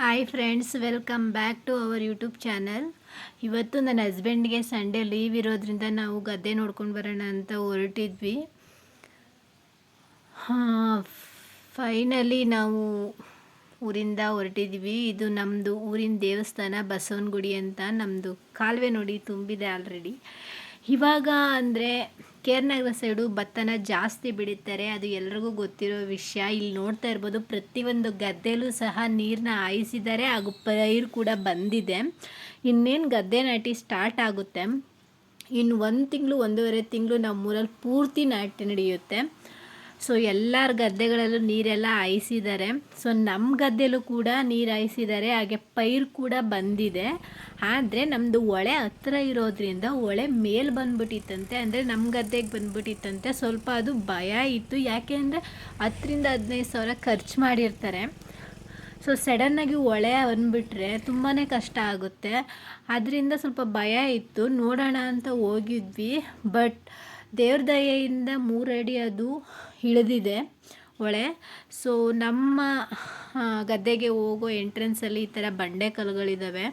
Hi friends welcome back to our YouTube channel ಇವತ್ತು ನನ್ನ ಹಸ್ಬೆಂಡ್ಗೆ Sunday leave ಇರೋದ್ರಿಂದ ನಾವು ಗದ್ದೆ ನೋಡ್ಕೊಂಡು ಬರೋಣ ಅಂತ ಹೊರಟಿದ್ವಿ. ಫೈನಲಿ ನಾವು ಊರಿಂದ ಹೊರಟಿದ್ವಿ. ಇದು ನಮ್ಮದು ಊರಿನ ದೇವಸ್ಥಾನ ಬಸವನಗುಡಿ ಅಂತ ನಮ್ಮದು ಕಾಲುವೆ ನೋಡಿ ತುಂಬಿದೆ ಆಲ್ರೆಡಿ ಇವಾಗ ಅಂದರೆ ಕೇರ್ನಗರ ಸೈಡು ಭತ್ತನ ಜಾಸ್ತಿ ಬೆಳೀತಾರೆ ಅದು ಎಲ್ರಿಗೂ ಗೊತ್ತಿರೋ ವಿಷಯ. ಇಲ್ಲಿ ನೋಡ್ತಾ ಇರ್ಬೋದು ಪ್ರತಿಯೊಂದು ಗದ್ದೆಲೂ ಸಹ ನೀರನ್ನ ಹಾಯಿಸಿದ್ದಾರೆ ಹಾಗೂ ಪೈರು ಕೂಡ ಬಂದಿದೆ. ಇನ್ನೇನು ಗದ್ದೆ ನಾಟಿ ಸ್ಟಾರ್ಟ್ ಆಗುತ್ತೆ. ಇನ್ನು ಒಂದು ತಿಂಗಳು, ಒಂದೂವರೆ ತಿಂಗಳು ನಮ್ಮೂರಲ್ಲಿ ಪೂರ್ತಿ ನಾಟಿ ನಡೆಯುತ್ತೆ. ಸೊ ಎಲ್ಲರ ಗದ್ದೆಗಳಲ್ಲೂ ನೀರೆಲ್ಲ ಹಾಯಿಸಿದ್ದಾರೆ. ಸೊ ನಮ್ಮ ಗದ್ದೆಯಲ್ಲೂ ಕೂಡ ನೀರು ಹಾಯಿಸಿದ್ದಾರೆ. ಹಾಗೆ ಪೈರು ಕೂಡ ಬಂದಿದೆ. ಆದರೆ ನಮ್ಮದು ಹೊಳೆ ಹತ್ತಿರ ಇರೋದ್ರಿಂದ ಹೊಳೆ ಮೇಲೆ ಬಂದ್ಬಿಟ್ಟಿತ್ತಂತೆ. ಅಂದರೆ ನಮ್ಮ ಗದ್ದೆಗೆ ಬಂದ್ಬಿಟ್ಟಿತ್ತಂತೆ. ಸ್ವಲ್ಪ ಅದು ಭಯ ಇತ್ತು. ಯಾಕೆ ಅಂದರೆ ಹತ್ತರಿಂದ ಹದಿನೈದು ಸಾವಿರ ಖರ್ಚು ಮಾಡಿರ್ತಾರೆ. ಸೊ ಸಡನ್ನಾಗಿ ಹೊಳೆ ಬಂದುಬಿಟ್ರೆ ತುಂಬಾ ಕಷ್ಟ ಆಗುತ್ತೆ. ಅದರಿಂದ ಸ್ವಲ್ಪ ಭಯ ಇತ್ತು. ನೋಡೋಣ ಅಂತ ಹೋಗಿದ್ವಿ. ಬಟ್ ದೇವ್ರ ದಯೆಯಿಂದ ಮೂರಡಿ ಅದು ಇಳಿದಿದೆ ಹೊಳೆ ಸೊ ನಮ್ಮ ಗದ್ದೆಗೆ ಹೋಗೋ ಎಂಟ್ರೆನ್ಸಲ್ಲಿ ಈ ಥರ ಬಂಡೆ ಕಲ್ಲುಗಳಿದ್ದಾವೆ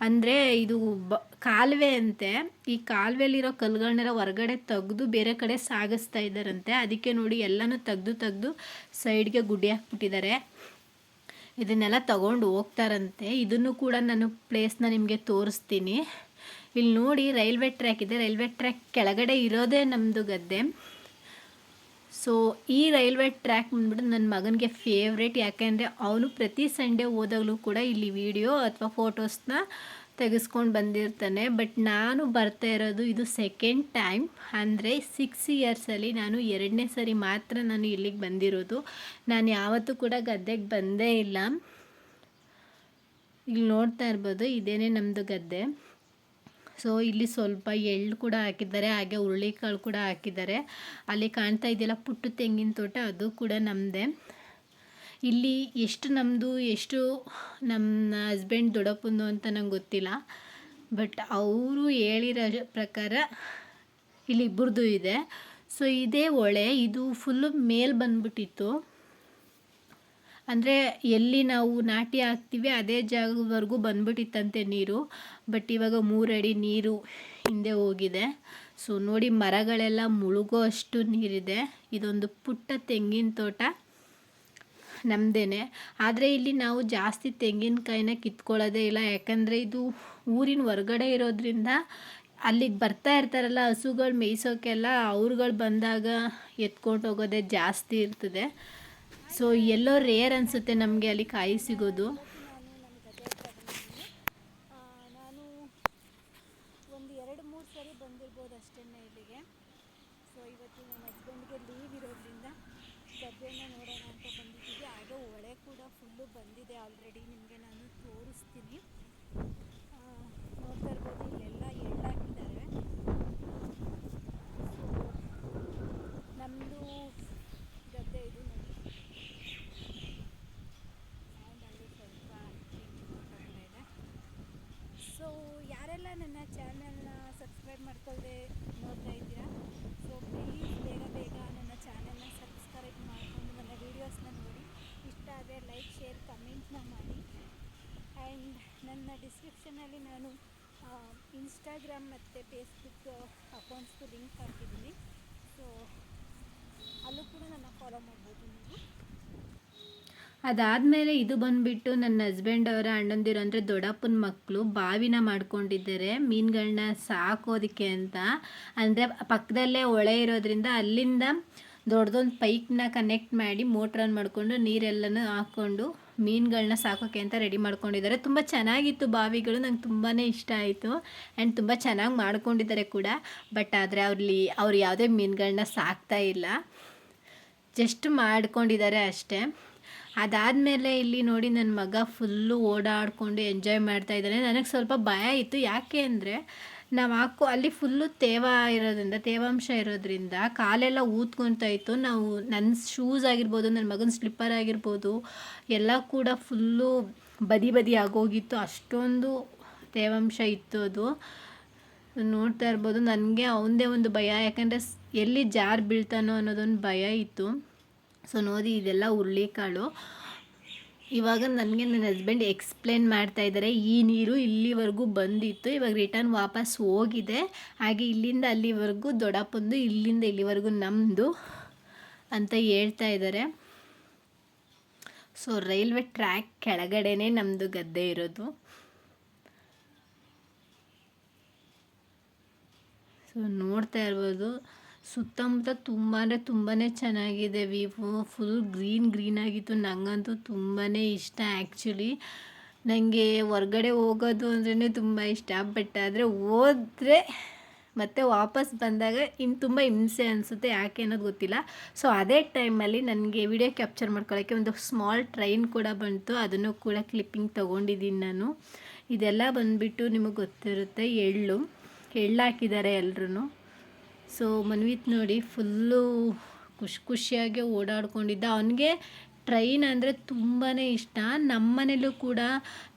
ಅಂದರೆ ಇದು ಬ, ಕಾಲುವೆ ಅಂತೆ. ಈ ಕಾಲುವೆಯಲ್ಲಿರೋ ಕಲ್ಲುಗಳನ್ನೆಲ್ಲ ಹೊರಗಡೆ ತೆಗೆದು ಬೇರೆ ಕಡೆ ಸಾಗಿಸ್ತಾ ಇದ್ದಾರಂತೆ. ಅದಕ್ಕೆ ನೋಡಿ ಎಲ್ಲನೂ ತೆಗೆದು ತೆಗೆದು ಸೈಡ್ಗೆ ಗುಡ್ಡಿ ಹಾಕ್ಬಿಟ್ಟಿದ್ದಾರೆ. ಇದನ್ನೆಲ್ಲ ತಗೊಂಡು ಹೋಗ್ತಾರಂತೆ. ಇದನ್ನು ಕೂಡ ನಾನು ಪ್ಲೇಸ್ನ ನಿಮಗೆ ತೋರಿಸ್ತೀನಿ. ಇಲ್ಲಿ ನೋಡಿ ರೈಲ್ವೆ ಟ್ರ್ಯಾಕ್ ಇದೆ. ರೈಲ್ವೆ ಟ್ರ್ಯಾಕ್ ಕೆಳಗಡೆ ಇರೋದೇ ನಮ್ಮದು ಗದ್ದೆ. ಸೊ ಈ ರೈಲ್ವೆ ಟ್ರ್ಯಾಕ್ ಬಂದ್ಬಿಟ್ಟು ನನ್ನ ಮಗನಿಗೆ ಫೇವ್ರೇಟ್ ಯಾಕೆಂದರೆ ಅವನು ಪ್ರತಿ ಸಂಡೇ ಹೋದಾಗಲೂ ಕೂಡ ಇಲ್ಲಿ ವಿಡಿಯೋ ಅಥವಾ ಫೋಟೋಸ್ನ ತೆಗೆಸ್ಕೊಂಡು ಬಂದಿರ್ತಾನೆ. ಬಟ್ ನಾನು ಬರ್ತಾ ಇರೋದು ಇದು ಸೆಕೆಂಡ್ ಟೈಮ್ ಅಂದರೆ ಸಿಕ್ಸ್ ಇಯರ್ಸಲ್ಲಿ ನಾನು ಎರಡನೇ ಸರಿ ಮಾತ್ರ ನಾನು ಇಲ್ಲಿಗೆ ಬಂದಿರೋದು. ನಾನು ಯಾವತ್ತೂ ಕೂಡ ಗದ್ದೆಗೆ ಬಂದೇ ಇಲ್ಲ. ಇಲ್ಲಿ ನೋಡ್ತಾ ಇರ್ಬೋದು, ಇದೇನೇ ನಮ್ಮದು ಗದ್ದೆ. ಸೊ ಇಲ್ಲಿ ಸ್ವಲ್ಪ ಎಳ್ಳು ಕೂಡ ಹಾಕಿದ್ದಾರೆ, ಹಾಗೆ ಹುರುಳಿಕಾಳು ಕೂಡ ಹಾಕಿದ್ದಾರೆ. ಅಲ್ಲಿ ಕಾಣ್ತಾ ಇದೆಯಲ್ಲ ಪುಟ್ಟು ತೆಂಗಿನ ತೋಟ, ಅದು ಕೂಡ ನಮ್ಮದೇ ಇಲ್ಲಿ ಎಷ್ಟು ನಮ್ಮದು ಎಷ್ಟು ನಮ್ಮ ಹಸ್ಬೆಂಡ್ ದೊಡ್ಡಪ್ಪಂದು ಅಂತ ನಂಗೆ ಗೊತ್ತಿಲ್ಲ. ಬಟ್ ಅವರು ಹೇಳಿರೋ ಪ್ರಕಾರ ಇಲ್ಲಿ ಇಬ್ಬರದು ಇದೆ. ಸೊ ಇದೇ ಹೊಳೆ ಇದು ಫುಲ್ಲು ಮೇಲೆ ಬಂದ್ಬಿಟ್ಟಿತ್ತು. ಅಂದರೆ ಎಲ್ಲಿ ನಾವು ನಾಟಿ ಹಾಕ್ತೀವಿ ಅದೇ ಜಾಗದವರೆಗೂ ಬಂದ್ಬಿಟ್ಟಿತ್ತಂತೆ ನೀರು. ಬಟ್ ಇವಾಗ ಮೂರಡಿ ನೀರು ಹಿಂದೆ ಹೋಗಿದೆ. ಸೊ ನೋಡಿ ಮರಗಳೆಲ್ಲ ಮುಳುಗೋ ಅಷ್ಟು ನೀರಿದೆ. ಇದೊಂದು ಪುಟ್ಟ ತೆಂಗಿನ ತೋಟ ನಮ್ಮದೇ ಆದರೆ ಇಲ್ಲಿ ನಾವು ಜಾಸ್ತಿ ತೆಂಗಿನಕಾಯಿನ ಕಿತ್ಕೊಳ್ಳೋದೇ ಇಲ್ಲ. ಯಾಕಂದರೆ ಇದು ಊರಿನ ಹೊರಗಡೆ ಇರೋದ್ರಿಂದ ಅಲ್ಲಿಗೆ ಬರ್ತಾ ಇರ್ತಾರಲ್ಲ ಹಸುಗಳು ಮೇಯಿಸೋಕ್ಕೆಲ್ಲ ಅವ್ರುಗಳು ಬಂದಾಗ ಎತ್ಕೊಂಡು ಹೋಗೋದೇ ಜಾಸ್ತಿ ಇರ್ತದೆ. ಸೊ ಎಲ್ಲೋ ರೇರ್ ಅನಿಸುತ್ತೆ ನಮಗೆ ಅಲ್ಲಿ ಕಾಯಿ ಸಿಗೋದು. ನಾನು ಒಂದು ಎರಡು ಮೂರು ಸರಿ ಬಂದಿರ್ಬೋದು ಅಷ್ಟೇ ಇಲ್ಲಿಗೆ. ಸೊ ಇವತ್ತು ನನ್ನ ಹಸ್ಬೆಂಡ್ಗೆ ಲೀವ್ ಇರೋದ್ರಿಂದ ಗದ್ದೆನ ನೋಡೋಣ ಅಂತ ಬಂದಿದ್ದೀವಿ. ಆಗ ಒಳೆ ಕೂಡ ಫುಲ್ಲು ಬಂದಿದೆ ಆಲ್ರೆಡಿ ನಿಮಗೆ ನಾನು ತೋರಿಸ್ತೀನಿ ನೋಡ್ತಾ ಇರ್ಬೋದು ಇಲ್ಲೆಲ್ಲ ಎಳ್ಳಾಕಿದ್ದಾರೆ ನಮ್ಮದು ಗದ್ದೆ ಇದು ನೋಡಿ ಸೌಂಡಲ್ಲಿ ಸ್ವಲ್ಪ ಮಾತಾಡ್ತಾ ಇದೆ ಸೊ ಯಾರೆಲ್ಲ ನನ್ನ ಚಾನಲ್ನ ಸಬ್ಸ್ಕ್ರೈಬ್ ಮಾಡ್ಕೊಳ್ಳದೆ ನೋಡ್ತಾ ಇದ್ದೀರಾ ಸೊ ಪ್ಲೀಸ್ ಬೇಗ ಬೇಗ ನನ್ನ ಚಾನಲ್ನ ಸಬ್ಸ್ಕ್ರೈಬ್ ಮಾಡಿಕೊಂಡು ನನ್ನ ವೀಡಿಯೋಸ್ನ ನೋಡಿ ಇಷ್ಟ ಆದರೆ ಲೈಕ್ ಶೇರ್ ಕಮೆಂಟ್ನ ಮಾಡಿ ಆ್ಯಂಡ್ ನನ್ನ ಡಿಸ್ಕ್ರಿಪ್ಷನಲ್ಲಿ ನಾನು ಇನ್ಸ್ಟಾಗ್ರಾಮ್ ಮತ್ತು ಫೇಸ್ಬುಕ್ ಅಕೌಂಟ್ಸ್ದು ಲಿಂಕ್ ಹಾಕಿದ್ದೀನಿ. ಸೊ ಅಲ್ಲೂ ಕೂಡ ನನ್ನ ಫಾಲೋ ಮಾಡ್ಬೋದು ನೀವು. ಅದಾದಮೇಲೆ ಇದು ಬಂದುಬಿಟ್ಟು ನನ್ನ ಹಸ್ಬೆಂಡ್ ಅವರ ಅಣ್ಣಂದಿರು ಅಂದರೆ ದೊಡ್ಡಪ್ಪನ ಮಕ್ಕಳು ಬಾವಿನ ಮಾಡ್ಕೊಂಡಿದ್ದಾರೆ. ಮೀನುಗಳನ್ನ ಸಾಕೋದಕ್ಕೆ ಅಂತ. ಅಂದರೆ ಪಕ್ಕದಲ್ಲೇ ಹೊಳೆ ಇರೋದ್ರಿಂದ ಅಲ್ಲಿಂದ ದೊಡ್ಡದೊಂದು ಪೈಪ್ನ ಕನೆಕ್ಟ್ ಮಾಡಿ ಮೋಟ್ರನ್ ಮಾಡಿಕೊಂಡು ನೀರೆಲ್ಲನೂ ಹಾಕ್ಕೊಂಡು ಮೀನುಗಳನ್ನ ಸಾಕೋಕ್ಕೆ ಅಂತ ರೆಡಿ ಮಾಡ್ಕೊಂಡಿದ್ದಾರೆ. ತುಂಬ ಚೆನ್ನಾಗಿತ್ತು ಬಾವಿಗಳು, ನಂಗೆ ತುಂಬಾ ಇಷ್ಟ ಆಯಿತು. ಆ್ಯಂಡ್ ತುಂಬ ಚೆನ್ನಾಗಿ ಮಾಡ್ಕೊಂಡಿದ್ದಾರೆ ಕೂಡ. ಬಟ್ ಆದರೆ ಅವ್ರಲ್ಲಿ ಅವ್ರು ಯಾವುದೇ ಮೀನುಗಳನ್ನ ಸಾಕ್ತಾ ಇಲ್ಲ. ಜಸ್ಟ್ ಮಾಡ್ಕೊಂಡಿದ್ದಾರೆ ಅಷ್ಟೇ. ಅದಾದಮೇಲೆ ಇಲ್ಲಿ ನೋಡಿ ನನ್ನ ಮಗ ಫುಲ್ಲು ಓಡಾಡಿಕೊಂಡು ಎಂಜಾಯ್ ಮಾಡ್ತಾ ಇದ್ದಾನೆ. ನನಗೆ ಸ್ವಲ್ಪ ಭಯ ಇತ್ತು. ಯಾಕೆ ಅಂದರೆ ನಾವು ಹಾಕೋ, ಅಲ್ಲಿ ಫುಲ್ಲು ತೇವ ಇರೋದ್ರಿಂದ, ತೇವಾಂಶ ಇರೋದ್ರಿಂದ ಕಾಲೆಲ್ಲ ಇತ್ತು. ನಾವು ನನ್ನ ಶೂಸ್ ಆಗಿರ್ಬೋದು ನನ್ನ ಮಗನ ಸ್ಲಿಪ್ಪರ್ ಆಗಿರ್ಬೋದು, ಎಲ್ಲ ಕೂಡ ಫುಲ್ಲು ಬದಿ ಬದಿ ಆಗೋಗಿತ್ತು. ಅಷ್ಟೊಂದು ತೇವಾಂಶ ಇತ್ತು ಅದು. ನೋಡ್ತಾ ಇರ್ಬೋದು, ನನಗೆ ಅವನದೇ ಒಂದು ಭಯ. ಯಾಕಂದರೆ ಎಲ್ಲಿ ಜಾರ್ ಬೀಳ್ತಾನೋ ಅನ್ನೋದೊಂದು ಭಯ ಇತ್ತು. ಸೊ ನೋಡಿ, ಇದೆಲ್ಲ ಹುರುಳಿಕಾಳು ಇವಾಗ ನನಗೆ ನನ್ನ ಹಸ್ಬೆಂಡ್ ಎಕ್ಸ್ಪ್ಲೇನ್ ಮಾಡ್ತಾ ಇದ್ದಾರೆ ಈ ನೀರು ಇಲ್ಲಿವರೆಗೂ ಬಂದಿತ್ತು, ಇವಾಗ ರಿಟರ್ನ್ ವಾಪಸ್ ಹೋಗಿದೆ, ಹಾಗೆ ಇಲ್ಲಿಂದ ಅಲ್ಲಿವರೆಗೂ ದೊಡ್ಡಪ್ಪಂದು, ಇಲ್ಲಿಂದ ಇಲ್ಲಿವರೆಗೂ ನಮ್ಮದು ಅಂತ ಹೇಳ್ತಾ ಇದ್ದಾರೆ ಸೊ ರೈಲ್ವೆ ಟ್ರ್ಯಾಕ್ ಕೆಳಗಡೆನೇ ನಮ್ಮದು ಗದ್ದೆ ಇರೋದು. ಸೊ ನೋಡ್ತಾ ಇರ್ಬೋದು. ಸುತ್ತಮುತ್ತ ತುಂಬ ಅಂದರೆ ತುಂಬಾ ಚೆನ್ನಾಗಿದೆ ವಿವೋ. ಫುಲ್ ಗ್ರೀನ್ ಗ್ರೀನ್ ಆಗಿತ್ತು. ನನಗಂತೂ ತುಂಬಾ ಇಷ್ಟ ಆ್ಯಕ್ಚುಲಿ ನನಗೆ ಹೊರ್ಗಡೆ ಹೋಗೋದು ಅಂದ್ರೇ ತುಂಬ ಇಷ್ಟ. ಬಟ್ ಆದರೆ ಹೋದರೆ ಮತ್ತೆ ವಾಪಸ್ ಬಂದಾಗ ಇನ್ನು ತುಂಬ ಹಿಂಸೆ ಅನಿಸುತ್ತೆ. ಯಾಕೆ ಅನ್ನೋದು ಗೊತ್ತಿಲ್ಲ. ಸೊ ಅದೇ ಟೈಮಲ್ಲಿ ನನಗೆ ವಿಡಿಯೋ ಕ್ಯಾಪ್ಚರ್ ಮಾಡ್ಕೊಳ್ಳೋಕ್ಕೆ ಒಂದು ಸ್ಮಾಲ್ ಟ್ರೈನ್ ಕೂಡ ಬಂತು. ಅದನ್ನು ಕೂಡ ಕ್ಲಿಪ್ಪಿಂಗ್ ತೊಗೊಂಡಿದ್ದೀನಿ ನಾನು. ಇದೆಲ್ಲ ಬಂದುಬಿಟ್ಟು ನಿಮಗೆ ಗೊತ್ತಿರುತ್ತೆ. ಎಳ್ಳು. ಎಳ್ಳು ಹಾಕಿದ್ದಾರೆ ಎಲ್ರೂ ಸೊ ಮನ್ವಿತ್ ನೋಡಿ ಫುಲ್ಲು ಖುಷಿ ಖುಷಿಯಾಗಿ ಓಡಾಡ್ಕೊಂಡಿದ್ದ. ಅವನಿಗೆ ಟ್ರೈನ್ ಅಂದರೆ ತುಂಬಾ ಇಷ್ಟ. ನಮ್ಮ ಮನೇಲೂ ಕೂಡ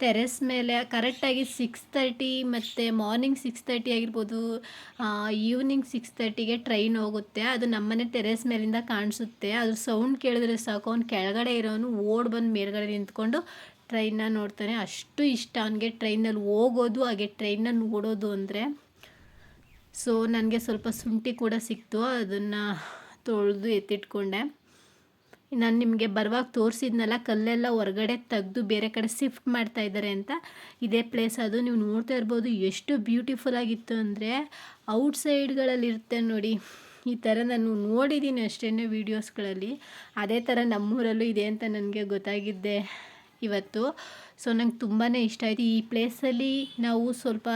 ಟೆರೆಸ್ ಮೇಲೆ ಕರೆಕ್ಟಾಗಿ ಸಿಕ್ಸ್ ತರ್ಟಿ ಮತ್ತು ಮಾರ್ನಿಂಗ್ ಸಿಕ್ಸ್ ತರ್ಟಿ ಆಗಿರ್ಬೋದು ಈವ್ನಿಂಗ್ ಸಿಕ್ಸ್ ತರ್ಟಿಗೆ ಟ್ರೈನ್ ಹೋಗುತ್ತೆ. ಅದು ನಮ್ಮನೆ ಟೆರೆಸ್ ಮೇಲಿಂದ ಕಾಣಿಸುತ್ತೆ. ಅದ್ರ ಸೌಂಡ್ ಕೇಳಿದ್ರೆ ಸಾಕು. ಅವ್ನು ಕೆಳಗಡೆ ಇರೋನು ಓಡ್ ಬಂದು ಮೇಲ್ಗಡೆ ನಿಂತ್ಕೊಂಡು ಟ್ರೈನ್ನ ನೋಡ್ತಾನೆ. ಅಷ್ಟು ಇಷ್ಟ ಅವನಿಗೆ ಟ್ರೈನಲ್ಲಿ ಹೋಗೋದು, ಹಾಗೆ ಟ್ರೈನ್ನ ಓಡೋದು ಅಂದರೆ. ಸೊ ನನಗೆ ಸ್ವಲ್ಪ ಶುಂಠಿ ಕೂಡ ಸಿಕ್ತು, ಅದನ್ನು ತೊಳೆದು ಎತ್ತಿಟ್ಕೊಂಡೆ. ನಾನು ನಿಮಗೆ ಬರುವಾಗ ತೋರಿಸಿದ್ನಲ್ಲ, ಕಲ್ಲೆಲ್ಲ ಹೊರಗಡೆ ತೆಗೆದು ಬೇರೆ ಕಡೆ ಶಿಫ್ಟ್ ಮಾಡ್ತಾ ಇದ್ದಾರೆ ಅಂತ. ಇದೇ ಪ್ಲೇಸ್ ಅದು, ನೀವು ನೋಡ್ತಾ ಇರ್ಬೋದು, ಎಷ್ಟು ಬ್ಯೂಟಿಫುಲ್ ಆಗಿತ್ತು ಅಂದರೆ ಇರುತ್ತೆ ನೋಡಿ. ಈ ಥರ ನಾನು ನೋಡಿದ್ದೀನಿ ಅಷ್ಟೇ ವೀಡಿಯೋಸ್ಗಳಲ್ಲಿ ಅದೇ ಥರ ನಮ್ಮೂರಲ್ಲೂ ಇದೆ ಅಂತ ನನಗೆ ಗೊತ್ತಾಗಿದ್ದೆ ಇವತ್ತು. ಸೊ ನಂಗೆ ತುಂಬಾ ಇಷ್ಟ ಆಯಿತು. ಈ ಪ್ಲೇಸಲ್ಲಿ ನಾವು ಸ್ವಲ್ಪ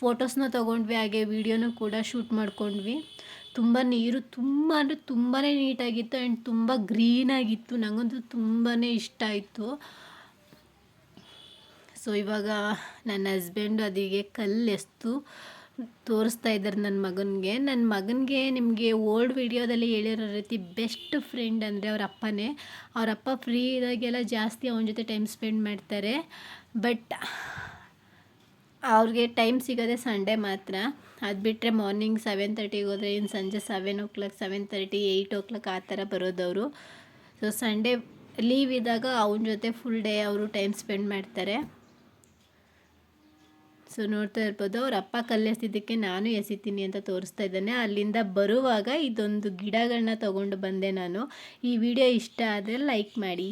ಫೋಟೋಸ್ನ ತೊಗೊಂಡ್ವಿ, ಹಾಗೆ ವೀಡಿಯೋನೂ ಕೂಡ ಶೂಟ್ ಮಾಡ್ಕೊಂಡ್ವಿ. ತುಂಬ ನೀರು ತುಂಬ, ಅಂದರೆ ತುಂಬಾ ನೀಟಾಗಿತ್ತು ಆ್ಯಂಡ್ ತುಂಬ ಗ್ರೀನಾಗಿತ್ತು ನನಗಂತೂ ತುಂಬಾ ಇಷ್ಟ ಆಯಿತು. ಸೊ ಇವಾಗ ನನ್ನ ಹಸ್ಬೆಂಡು ಅದಿಗೆ ಕಲ್ಲು ಎಸ್ತು, ತೋರಿಸ್ತಾ ಇದ್ದಾರೆ ನನ್ನ ಮಗನಿಗೆ. ನನ್ನ ಮಗನಿಗೆ ನಿಮಗೆ ಓಲ್ಡ್ ವಿಡಿಯೋದಲ್ಲಿ ಹೇಳಿರೋ ರೀತಿ ಬೆಸ್ಟ್ ಫ್ರೆಂಡ್ ಅಂದರೆ ಅವ್ರ ಅಪ್ಪನೇ. ಅವರಪ್ಪ ಫ್ರೀ ಇದಾಗೆಲ್ಲ ಜಾಸ್ತಿ ಅವನ ಜೊತೆ ಟೈಮ್ ಸ್ಪೆಂಡ್ ಮಾಡ್ತಾರೆ. ಬಟ್ ಅವ್ರಿಗೆ ಟೈಮ್ ಸಿಗೋದೇ ಸಂಡೇ ಮಾತ್ರ. ಅದು ಬಿಟ್ಟರೆ ಮಾರ್ನಿಂಗ್ ಸೆವೆನ್ ತರ್ಟಿಗೆ ಹೋದರೆ ಇನ್ನು ಸಂಜೆ seven o'clock seven thirty eight o'clock ಆ ಥರ ಬರೋದವರು ಸೊ ಸಂಡೇ ಲೀವ್ ಇದ್ದಾಗ ಅವನ ಜೊತೆ ಫುಲ್ ಡೇ ಅವರು ಟೈಮ್ ಸ್ಪೆಂಡ್ ಮಾಡ್ತಾರೆ. ಸೊ ನೋಡ್ತಾ ಇರ್ಬೋದು, ಅವ್ರ ಅಪ್ಪ ಕಲ್ಲು ಎಸಿದ್ದಕ್ಕೆ ನಾನು ಎಸಿತೀನಿ ಅಂತ ತೋರಿಸ್ತಾ ಇದ್ದಾನೆ. ಅಲ್ಲಿಂದ ಬರುವಾಗ ಇದೊಂದು ಗಿಡಗಳನ್ನ ತೊಗೊಂಡು ಬಂದೆ ನಾನು. ಈ ವಿಡಿಯೋ ಇಷ್ಟ ಆದರೆ ಲೈಕ್ ಮಾಡಿ.